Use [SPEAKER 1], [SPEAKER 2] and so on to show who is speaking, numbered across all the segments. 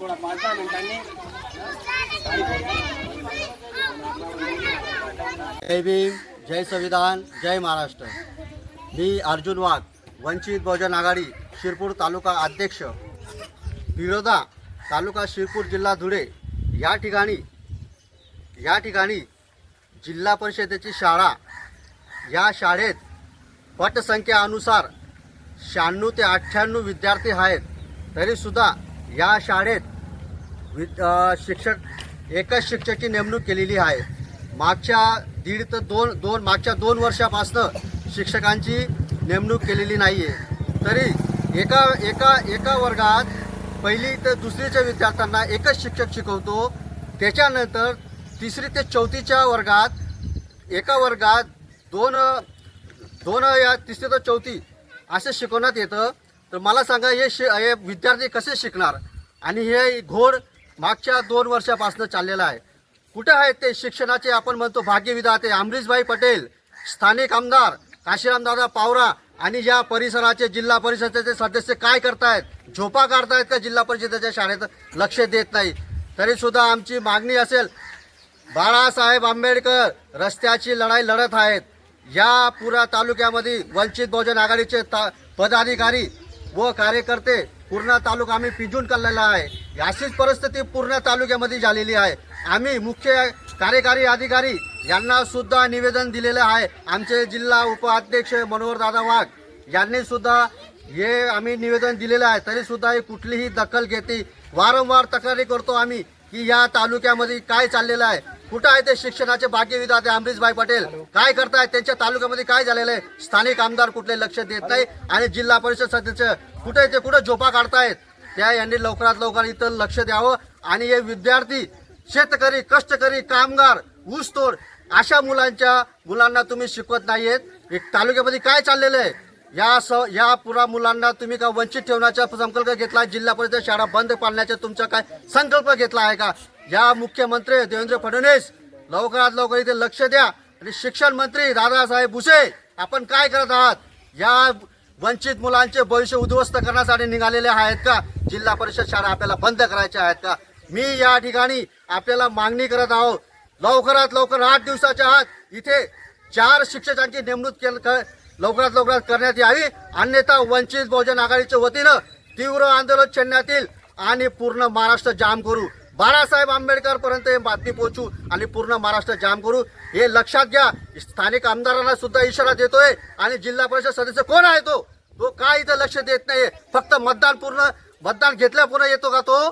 [SPEAKER 1] थोडा पाच दहा मिनिटांनी.
[SPEAKER 2] जय भीम जय संविधान जय महाराष्ट्र. मी अर्जुन वाघ वंचित बहुजन आघाडी शिरपूर तालुका अध्यक्ष. विरोधा तालुका शिरपूर जिल्हा धुळे. या ठिकाणी या ठिकाणी जिल्हा परिषदेची शाळा. या शाळेत पटसंख्येनुसार शहाण्णव ते अठ्ठ्याण्णव विद्यार्थी आहेत. तरीसुद्धा या शाळेत वि शिक्षक एकाच शिक्षकची नेमणूक केलेली आहे. मागच्या दीड तर दोन दोन मागच्या दोन वर्षापासनं शिक्षकांची नेमणूक केलेली नाही आहे तरी एका एका एका वर्गात पहिली तर दुसरीच्या विद्यार्थ्यांना एकच शिक्षक शिकवतो. त्याच्यानंतर तिसरी ते चौथीच्या वर्गात एका वर्गात दोन दोन या तिसरी तर चौथी असं शिकवण्यात येतं. तर मला सांगा हे शि हे विद्यार्थी कसे शिकणार? आणि हे घोड मागच्या दोन वर्षापासून चाललेलं आहे. कुठे आहेत ते शिक्षणाचे? आपण म्हणतो भाग्यविधाते अमरीशभाई पटेल स्थानिक आमदार काशीरामदादा पावरा आणि या परिसराचे जिल्हा परिषदेचे सदस्य काय करतायत? झोपा काढतायत का जिल्हा परिषदेच्या शाळेत? लक्ष देत नाही. तरी सुद्धा आमची मागणी असेल बाळासाहेब आंबेडकर रस्त्याची लढाई लढत आहेत. या पुरा तालुक्यामध्ये वंचित बहुजन आघाडीचे ता पदाधिकारी व कार्यकर्ते पूर्ण तालुका आम्ही पिंजून काढलेला आहे. अशीच परिस्थिती पूर्ण तालुक्यामध्ये झालेली आहे. आम्ही मुख्य कार्यकारी अधिकारी यांना सुद्धा निवेदन दिलेलं आहे. आमचे जिल्हा उपाध्यक्ष मनोहर दादा वाघ यांनी सुद्धा हे आम्ही निवेदन दिलेलं आहे. तरी सुद्धा ही कुठलीही दखल घेते. वारंवार तक्रारी करतो आम्ही की या तालुक्यामध्ये काय चाललेलं आहे. कुठं आहे ते शिक्षणाचे भाग्य विधाते अमरीशभाई पटेल? काय करतायत त्यांच्या तालुक्यामध्ये काय झालेलं आहे? स्थानिक आमदार कुठले लक्ष देत नाही. आणि जिल्हा परिषद सदस्य कुठे ते कुठं झोपा काढतायत? त्या यांनी लवकरात लवकर इथं लक्ष द्यावं आणि हे विद्यार्थी शेतकरी कष्टकरी कामगार ऊसतोड अशा मुलांच्या मुलांना तुम्ही शिकवत नाहीयेत. एक तालुक्यामध्ये काय चाललेलं आहे? या स या पुरा मुलांना तुम्ही का वंचित ठेवण्याचा संकल्प घेतला? जिल्हा परिषद शाळा बंद पाडण्याचा तुमचा काय संकल्प घेतला आहे का? या मुख्यमंत्री देवेंद्र फडणवीस लवकरात लवकर इथे लक्ष द्या. आणि शिक्षण मंत्री दादासाहेब भुसे आपण काय करत आहात? या वंचित मुलांचे भविष्य उद्ध्वस्त करण्यासाठी निघालेले आहेत का? जिल्हा परिषद शाळा आपल्याला बंद करायच्या आहेत का? मी या ठिकाणी आपल्याला मागणी करत आहोत. लवकरात लवकर आठ दिवसाच्या आत इथे चार शिक्षकांची नेमणूक केल लवकरात लवकरात करण्यात यावी. अन्यथा वंचित बहुजन आघाडीच्या वतीनं तीव्र आंदोलन छेडण्यात येईल आणि पूर्ण महाराष्ट्र जाम करू. बाळासाहेब आंबेडकरपर्यंत हे बातमी पोहोचू आणि पूर्ण महाराष्ट्र जाम करू हे लक्षात घ्या. स्थानिक आमदारांना सुद्धा इशारा देतोय आणि जिल्हा परिषद सदस्य कोण आहे तो? तो काय इथं लक्ष देत नाही फक्त मतदान पूर्ण मतदान घेतल्या पुन्हा येतो का तो?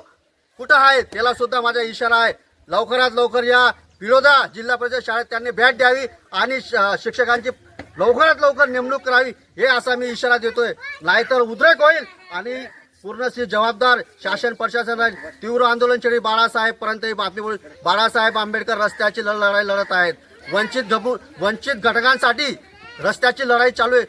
[SPEAKER 2] कुठं आहे त्याला सुद्धा माझा इशारा आहे. लवकरात लवकर या. विरोधा जिल्हा परिषद शाळेत त्यांनी भेट द्यावी आणि श- शिक्षकांची लवकरात लवकर नेमणूक करावी हे असा मी इशारा देतोय. नाहीतर उद्रेक होईल आणि पूर्णशी जबाबदार शासन प्रशासनाचे तीव्र आंदोलन छेडी बाळासाहेब पर्यंत ही बातमी बाळासाहेब आंबेडकर रस्त्याची लढ- लढाई लढत आहेत. वंचित घबू वंचित घटकांसाठी रस्त्याची लढाई चालू आहे.